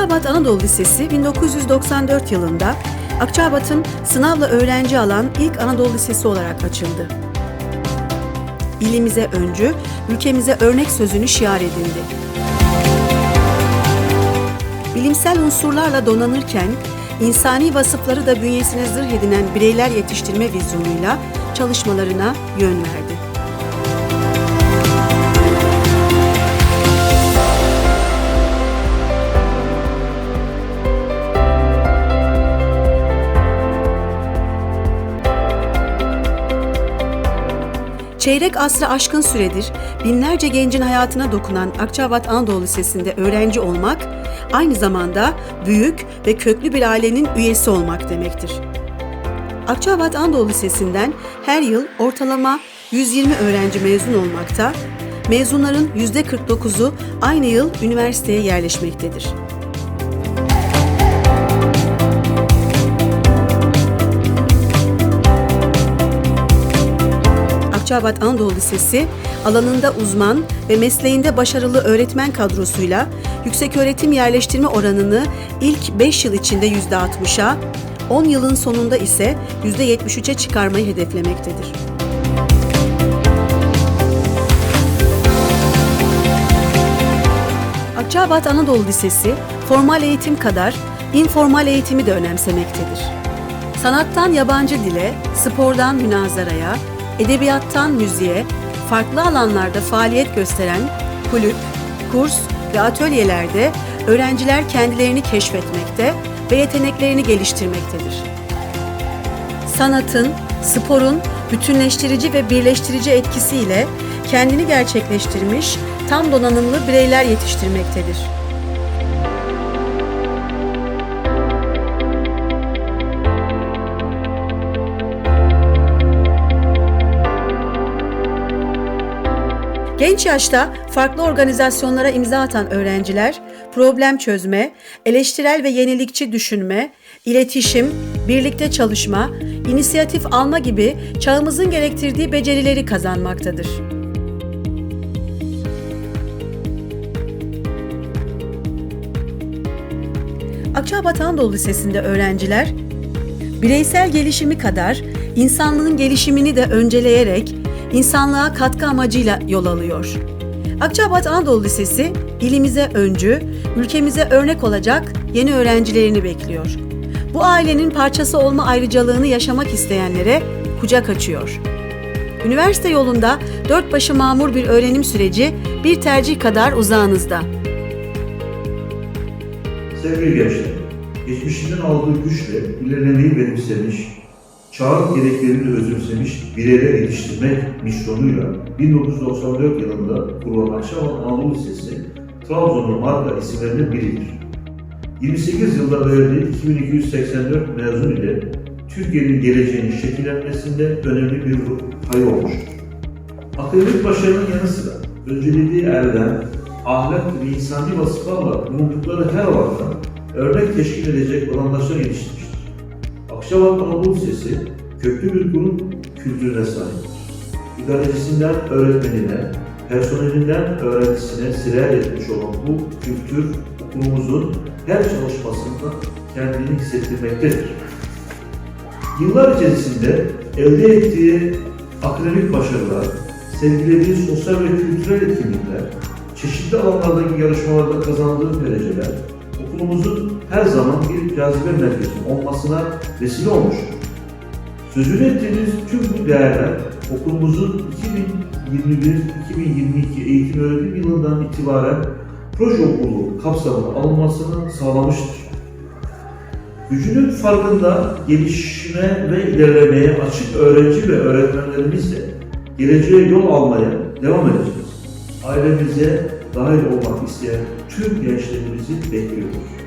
Akçabat Anadolu Lisesi 1994 yılında Akçabat'ın sınavla öğrenci alan ilk Anadolu Lisesi olarak açıldı. İlimize öncü, ülkemize örnek sözünü şiar edindi. Bilimsel unsurlarla donanırken insani vasıfları da bünyesine zırh edinen bireyler yetiştirme vizyonuyla çalışmalarına yön verdi. Çeyrek asrı aşkın süredir binlerce gencin hayatına dokunan Akçabat Anadolu Lisesi'nde öğrenci olmak, aynı zamanda büyük ve köklü bir ailenin üyesi olmak demektir. Akçabat Anadolu Lisesi'nden her yıl ortalama 120 öğrenci mezun olmakta, mezunların %49'u aynı yıl üniversiteye yerleşmektedir. Akçabat Anadolu Lisesi alanında uzman ve mesleğinde başarılı öğretmen kadrosuyla yükseköğretim yerleştirme oranını ilk 5 yıl içinde %60'a, 10 yılın sonunda ise %73'e çıkarmayı hedeflemektedir. Akçabat Anadolu Lisesi formal eğitim kadar informal eğitimi de önemsemektedir. Sanattan yabancı dile, spordan münazaraya, edebiyattan müziğe, farklı alanlarda faaliyet gösteren kulüp, kurs ve atölyelerde öğrenciler kendilerini keşfetmekte ve yeteneklerini geliştirmektedir. Sanatın, sporun bütünleştirici ve birleştirici etkisiyle kendini gerçekleştirmiş, tam donanımlı bireyler yetiştirmektedir. Genç yaşta farklı organizasyonlara imza atan öğrenciler, problem çözme, eleştirel ve yenilikçi düşünme, iletişim, birlikte çalışma, inisiyatif alma gibi çağımızın gerektirdiği becerileri kazanmaktadır. Akçabat Anadolu Lisesi'nde öğrenciler, bireysel gelişimi kadar insanlığın gelişimini de önceleyerek insanlığa katkı amacıyla yol alıyor. Akçabat Anadolu Lisesi ilimize öncü, ülkemize örnek olacak yeni öğrencilerini bekliyor. Bu ailenin parçası olma ayrıcalığını yaşamak isteyenlere kucak açıyor. Üniversite yolunda dört başı mamur bir öğrenim süreci bir tercih kadar uzağınızda. Sevgili gençler, geçmişinden aldığı güçle ilerlemeyi benimsemiş, çağın gereklerini özümsemiş bireyler yetiştirmek misyonuyla 1994 yılında kurulan Akçabat Anadolu Lisesi, Trabzon'un marka isimlerinden biridir. 28 yılda verdiği 2284 mezun ile Türkiye'nin geleceğinin şekillenmesinde önemli bir payı olmuştur. Akademik başarının yanı sıra öncelediği erdem, ahlak ve insani vasıflarla bulundukları her alanda örnek teşkil edecek vatandaşlar yetiştirmiştir. Akçabat Anadolu Lisesi köklü bir kurum kültürüne sahiptir. İdarecisinden öğretmenine, personelinden öğrencisine sirayet etmiş olan bu kültür okulumuzun her çalışmasında kendini hissettirmektedir. Yıllar içerisinde elde ettiği akademik başarılar, sergilediği sosyal ve kültürel etkinlikler, çeşitli alanlardaki yarışmalarda kazandığı dereceler, okulumuzun her zaman bir cazibe merkezi olmasına vesile olmuştur. Sözünü ettiğimiz tüm bu değerler okulumuzun 2021-2022 eğitim öğretim yılından itibaren proje okulu kapsamına alınmasını sağlamıştır. Gücünün farkında gelişime ve ilerlemeye açık öğrenci ve öğretmenlerimizle geleceğe yol almaya devam edeceğiz. Ailemize dahil olmak isteyen tüm gençlerimizi bekliyoruz.